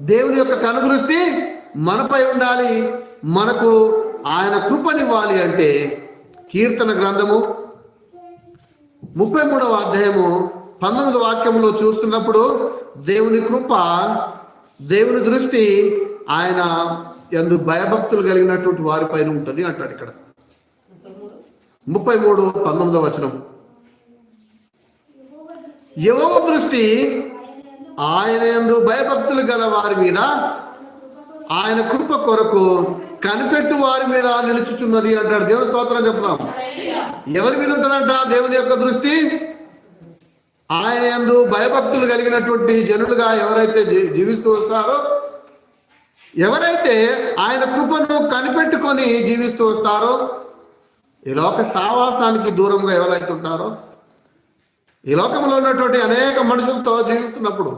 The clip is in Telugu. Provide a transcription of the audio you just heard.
దేవుని యొక్క కనుదృష్టి మనపై ఉండాలి. మనకు ఆయన కృపనివ్వాలి అంటే కీర్తన గ్రంథము ముప్పై మూడవ అధ్యాయము పంతొమ్మిది వాక్యంలో చూస్తున్నప్పుడు దేవుని కృప దేవుని దృష్టి ఆయన ఎందు భయభక్తులు కలిగినటువంటి వారిపైన ఉంటుంది అంటాడు ఇక్కడ. ముప్పై మూడు పంతొమ్మిదవ వచనం యువ దృష్టి ఆయన ఎందు భయభక్తులు గల వారి మీద ఆయన కృప కొరకు కనిపెట్టు వారి మీద నిలుచుచున్నది అంటాడు. దేవుని స్తోత్రం చెప్తాం ఎవరి మీద ఉంటుందంట? దేవుని యొక్క దృష్టి. ఆయన యందు భయభక్తులు కలిగినటువంటి జనులుగా ఎవరైతే జీ- జీవిస్తూ వస్తారో ఎవరైతే ఆయన కృపను కనిపెట్టుకొని జీవిస్తూ వస్తారో ఈ లోక సావాసానికి దూరంగా ఎవరైతే ఉంటారో ఈ లోకంలో ఉన్నటువంటి అనేక మనుషులతో జీవిస్తున్నప్పుడు